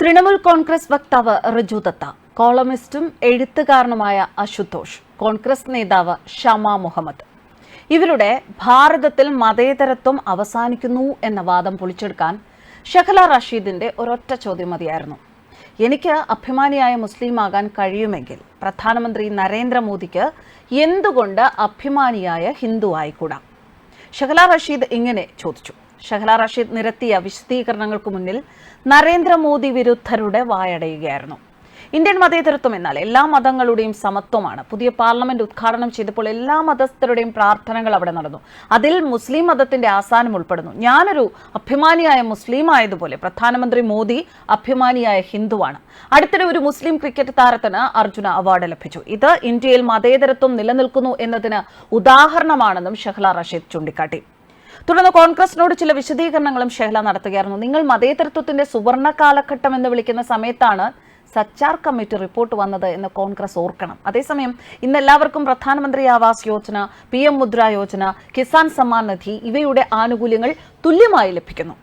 തൃണമൂൽ കോൺഗ്രസ് വക്താവ് റിജു ദത്ത കോളമിസ്റ്റും എഴുത്തുകാരനുമായ അശുതോഷ് കോൺഗ്രസ് നേതാവ് ഷമ മുഹമ്മദ്. ഇവരുടെ ഭാരതത്തിൽ മതേതരത്വം അവസാനിക്കുന്നു എന്ന വാദം പൊളിച്ചെടുക്കാൻ ഷഹല റഷീദിന്റെ ഒരൊറ്റ ചോദ്യം മതിയായിരുന്നു എനിക്ക് അഭിമാനിയായ മുസ്ലിമാകാൻ കഴിയുമെങ്കിൽ പ്രധാനമന്ത്രി നരേന്ദ്രമോദിക്ക് എന്തുകൊണ്ട് അഭിമാനിയായ ഹിന്ദു ആയിക്കൂടാ? ഷഹല റഷീദ് ഇങ്ങനെ ചോദിച്ചു. ഷഹല റഷീദ് നിരത്തിയ വിശദീകരണങ്ങൾക്ക് മുന്നിൽ നരേന്ദ്രമോദി വിരുദ്ധരുടെ വായടയുകയായിരുന്നു. ഇന്ത്യൻ മതേതരത്വം എന്നാൽ എല്ലാ മതങ്ങളുടെയും സമത്വമാണ്. പുതിയ പാർലമെന്റ് ഉദ്ഘാടനം ചെയ്തപ്പോൾ എല്ലാ മതസ്ഥരുടെയും പ്രാർത്ഥനകൾ അവിടെ നടന്നു. അതിൽ മുസ്ലിം മതത്തിന്റെ ആസാനം ഉൾപ്പെടുന്നു. ഞാനൊരു അഭിമാനിയായ മുസ്ലിം ആയതുപോലെ പ്രധാനമന്ത്രി മോദി അഭിമാനിയായ ഹിന്ദുവാണ്. അടുത്തിടെ ഒരു മുസ്ലിം ക്രിക്കറ്റ് താരത്തിന് അർജുന അവാർഡ് ലഭിച്ചു. ഇത് ഇന്ത്യയിൽ മതേതരത്വം നിലനിൽക്കുന്നു എന്നതിന് ഉദാഹരണമാണെന്നും ഷഹ്ല റഷീദ് ചൂണ്ടിക്കാട്ടി. തുടർന്ന് കോൺഗ്രസിനോട് ചില വിശദീകരണങ്ങളും ഷെഹ്ല നടത്തുകയായിരുന്നു. നിങ്ങൾ മതേതരത്വത്തിന്റെ സുവർണ കാലഘട്ടം എന്ന് വിളിക്കുന്ന സമയത്താണ് സച്ചാർ കമ്മിറ്റി റിപ്പോർട്ട് വന്നത് എന്ന് കോൺഗ്രസ് ഓർക്കണം. അതേസമയം ഇന്ന് എല്ലാവർക്കും പ്രധാനമന്ത്രി ആവാസ് യോജന പി എം മുദ്ര യോജന കിസാൻ സമ്മാൻ നിധി ഇവയുടെ ആനുകൂല്യങ്ങൾ തുല്യമായി ലഭിക്കുന്നു.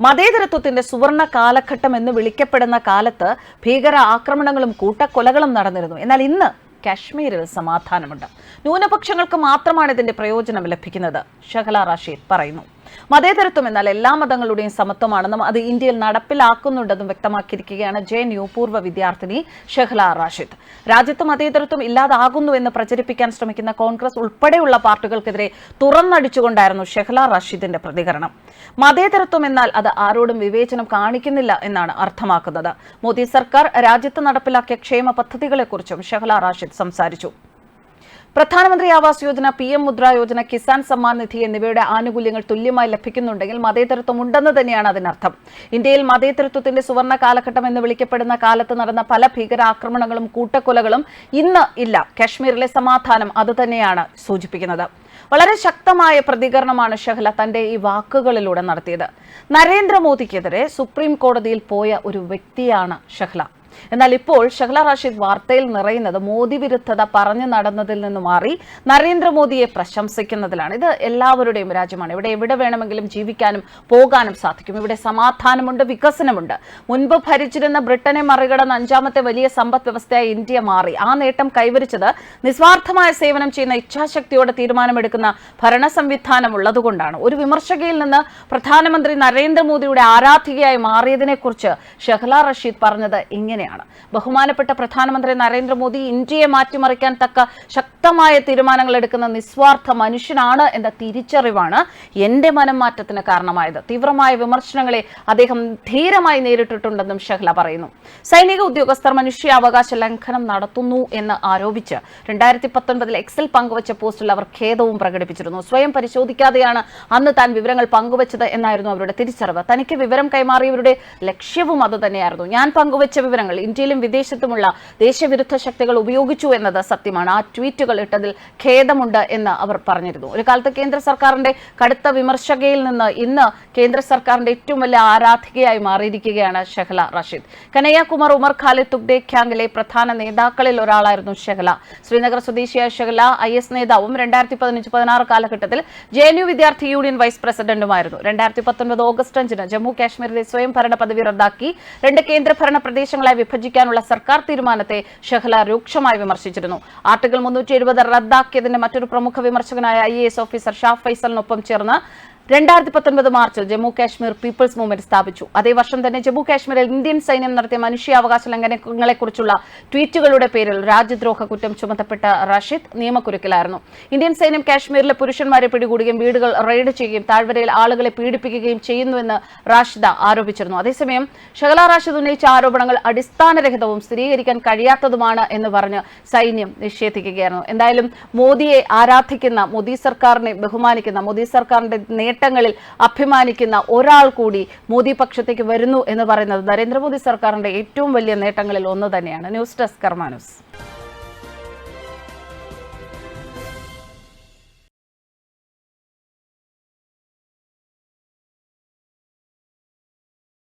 മതേതരത്വത്തിന്റെ സുവർണ കാലഘട്ടം എന്ന് വിളിക്കപ്പെടുന്ന കാലത്ത് ഭീകര ആക്രമണങ്ങളും കൂട്ടക്കൊലകളും നടന്നിരുന്നു. എന്നാൽ ഇന്ന് കാശ്മീരിൽ സമാധാനമുണ്ട്. ന്യൂനപക്ഷങ്ങൾക്ക് മാത്രമാണ് ഇതിന്റെ പ്രയോജനം ലഭിക്കുന്നത്. ഷഹല റഷീദ് പറയുന്നു. മതേതരത്വം എന്നാൽ എല്ലാ മതങ്ങളുടെയും സമത്വമാണെന്നും അത് ഇന്ത്യയിൽ നടപ്പിലാക്കുന്നുണ്ടെന്നും വ്യക്തമാക്കിയിരിക്കുകയാണ് ജെ യു പൂർവ വിദ്യാർത്ഥിനി ഷെഹ്ല റാഷിദ്. രാജ്യത്ത് മതേതരത്വം ഇല്ലാതാകുന്നു എന്ന് പ്രചരിപ്പിക്കാൻ ശ്രമിക്കുന്ന കോൺഗ്രസ് ഉൾപ്പെടെയുള്ള പാർട്ടികൾക്കെതിരെ തുറന്നടിച്ചുകൊണ്ടായിരുന്നു ഷെഹ്ല റാഷിദിന്റെ പ്രതികരണം. മതേതരത്വം എന്നാൽ അത് ആരോടും വിവേചനം കാണിക്കുന്നില്ല എന്നാണ് അർത്ഥമാക്കുന്നത്. മോദി സർക്കാർ രാജ്യത്ത് നടപ്പിലാക്കിയ ക്ഷേമ പദ്ധതികളെക്കുറിച്ചും ഷെഹ്ല റാഷിദ് സംസാരിച്ചു. പ്രധാനമന്ത്രി ആവാസ് യോജന പി എം മുദ്ര യോജന കിസാൻ സമ്മാൻ നിധി എന്നിവയുടെ ആനുകൂല്യങ്ങൾ തുല്യമായി ലഭിക്കുന്നുണ്ടെങ്കിൽ മതേതരത്വം ഉണ്ടെന്ന് തന്നെയാണ് അതിനർത്ഥം. ഇന്ത്യയിൽ മതേതരത്വത്തിന്റെ സുവർണ കാലഘട്ടം എന്ന് വിളിക്കപ്പെടുന്ന കാലത്ത് നടന്ന പല ഭീകരാക്രമണങ്ങളും കൂട്ടക്കൊലകളും ഇന്ന് ഇല്ല. കാശ്മീരിലെ സമാധാനം അതുതന്നെയാണ് സൂചിപ്പിക്കുന്നത്. വളരെ ശക്തമായ പ്രതികരണമാണ് ഷഹ്ല തന്റെ ഈ വാക്കുകളിലൂടെ നടത്തിയത്. നരേന്ദ്രമോദിക്കെതിരെ സുപ്രീം കോടതിയിൽ പോയ ഒരു വ്യക്തിയാണ് ഷഹ്ല. എന്നാൽ ഇപ്പോൾ ഷഹ്ല റാഷിദ് വാർത്തയിൽ നിറയുന്നത് മോദി വിരുദ്ധത പറഞ്ഞു നടന്നതിൽ നിന്ന് മാറി നരേന്ദ്രമോദിയെ പ്രശംസിക്കുന്നതിലാണ്. ഇത് എല്ലാവരുടെയും രാജ്യമാണ്. ഇവിടെ എവിടെ വേണമെങ്കിലും ജീവിക്കാനും പോകാനും സാധിക്കും. ഇവിടെ സമാധാനമുണ്ട് വികസനമുണ്ട്. മുൻപ് ഭരിച്ചിരുന്ന ബ്രിട്ടനെ മറികടന്ന് അഞ്ചാമത്തെ വലിയ സമ്പദ് വ്യവസ്ഥയായി ഇന്ത്യ മാറി. ആ നേട്ടം കൈവരിച്ചത് നിസ്വാർത്ഥമായ സേവനം ചെയ്യുന്ന ഇച്ഛാശക്തിയോടെ തീരുമാനമെടുക്കുന്ന ഭരണ സംവിധാനം ഉള്ളതുകൊണ്ടാണ്. ഒരു വിമർശകയിൽ നിന്ന് പ്രധാനമന്ത്രി നരേന്ദ്രമോദിയുടെ ആരാധികയായി മാറിയതിനെക്കുറിച്ച് ഷഹ്ല റഷീദ് പറഞ്ഞത് ഇങ്ങനെയാണ് ബഹുമാനപ്പെട്ട പ്രധാനമന്ത്രി നരേന്ദ്രമോദി ഇന്ത്യയെ മാറ്റിമറിക്കാൻ തക്ക ശക്തമായ തീരുമാനങ്ങൾ എടുക്കുന്ന നിസ്വാർത്ഥ മനുഷ്യനാണ് എന്ന തിരിച്ചറിവാണ് എന്റെ മനം മാറ്റത്തിന് കാരണമായത്. തീവ്രമായ വിമർശനങ്ങളെ അദ്ദേഹം ധീരമായി നേരിട്ടിട്ടുണ്ടെന്നും ഷഹ്ല പറയുന്നു. സൈനിക ഉദ്യോഗസ്ഥർ മനുഷ്യാവകാശ ലംഘനം നടത്തുന്നു എന്ന് ആരോപിച്ച് രണ്ടായിരത്തി പത്തൊൻപതിൽ എക്സിൽ പങ്കുവച്ച പോസ്റ്റിൽ അവർ ഖേദവും പ്രകടിപ്പിച്ചിരുന്നു. സ്വയം പരിശോധിക്കാതെയാണ് അന്ന് താൻ വിവരങ്ങൾ പങ്കുവച്ചത് എന്നായിരുന്നു അവരുടെ തിരിച്ചറിവ്. തനിക്ക് വിവരം കൈമാറിയവരുടെ ലക്ഷ്യവും അത് തന്നെയായിരുന്നു. ഞാൻ പങ്കുവച്ച വിവരങ്ങൾ ഇന്ത്യയിലും വിദേശത്തുമുള്ള ദേശവിരുദ്ധ ശക്തികൾ ഉപയോഗിച്ചു എന്നത് സത്യമാണ്. ആ ട്വീറ്റുകൾ ഇട്ടതിൽ ഖേദമുണ്ട് എന്ന് അവർ പറഞ്ഞിരുന്നു. ഒരു കാലത്ത് കേന്ദ്ര സർക്കാരിന്റെ കടുത്ത വിമർശകയിൽ നിന്ന് ഇന്ന് കേന്ദ്ര സർക്കാരിന്റെ ഏറ്റവും വലിയ ആരാധികയായി മാറിയിരിക്കുകയാണ് ഷെഹല റഷീദ്. കനയ്യകുമാർ ഉമർ ഖാലിദ് തുഗ്ഡെ ഖ്യാങ്ങിലെ പ്രധാന നേതാക്കളിൽ ഒരാളായിരുന്നു ഷെഹല. ശ്രീനഗർ സ്വദേശിയായ ഷെഹല ഐ എസ് നേതാവും രണ്ടായിരത്തി പതിനഞ്ച് പതിനാറ് കാലഘട്ടത്തിൽ ജെ എൻ യു വിദ്യാർത്ഥി യൂണിയൻ വൈസ് പ്രസിഡന്റുമായിരുന്നു. രണ്ടായിരത്തി പത്തൊൻപത് ഓഗസ്റ്റ് അഞ്ചിന് ജമ്മു കാശ്മീരിലെ സ്വയംഭരണ പദവി റദ്ദാക്കി രണ്ട് കേന്ദ്രഭരണ പ്രദേശങ്ങളായി വിഭജിക്കാനുള്ള സർക്കാർ തീരുമാനത്തെ ഷെഹ്ല രൂക്ഷമായി വിമർശിച്ചിരുന്നു. ആർട്ടിക്കിൾ മുന്നൂറ്റി എഴുപത് റദ്ദാക്കിയതിന്റെ മറ്റൊരു പ്രമുഖ വിമർശകനായ ഐ ഓഫീസർ ഷാ ഫൈസലിനൊപ്പം ചേർന്ന് രണ്ടായിരത്തി പത്തൊൻപത് മാർച്ചിൽ ജമ്മു കാശ്മീർ പീപ്പിൾസ് മൂവ്മെന്റ് സ്ഥാപിച്ചു. അതേ വർഷം തന്നെ ജമ്മു കാശ്മീരിൽ ഇന്ത്യൻ സൈന്യം നടത്തിയ മനുഷ്യാവകാശ ലംഘനങ്ങളെക്കുറിച്ചുള്ള ട്വീറ്റുകളുടെ പേരിൽ രാജ്യദ്രോഹ കുറ്റം ചുമത്തപ്പെട്ട റഷീദ് നിയമക്കുരുക്കിലായിരുന്നു. ഇന്ത്യൻ സൈന്യം കാശ്മീരിലെ പുരുഷന്മാരെ പിടികൂടുകയും വീടുകൾ റെയ്ഡ് ചെയ്യുകയും താഴ്വരയിൽ ആളുകളെ പീഡിപ്പിക്കുകയും ചെയ്യുന്നുവെന്ന് റാഷിദ ആരോപിച്ചിരുന്നു. അതേസമയം ഷഹല റാഷിദ് ഉന്നയിച്ച ആരോപണങ്ങൾ അടിസ്ഥാനരഹിതവും സ്ഥിരീകരിക്കാൻ കഴിയാത്തതുമാണ് എന്ന് പറഞ്ഞ് സൈന്യം നിഷേധിക്കുകയായിരുന്നു. എന്തായാലും മോദിയെ ആരാധിക്കുന്ന മോദി സർക്കാരിനെ ബഹുമാനിക്കുന്ന മോദി സർക്കാരിന്റെ നേട്ടങ്ങളിൽ അഭിമാനിക്കുന്ന ഒരാൾ കൂടി മോദി പക്ഷത്തേക്ക് വരുന്നു എന്ന് പറയുന്നത് നരേന്ദ്രമോദി സർക്കാരിന്റെ ഏറ്റവും വലിയ നേട്ടങ്ങളിൽ ഒന്ന് തന്നെയാണ്. News desk കർമാനൂസ്.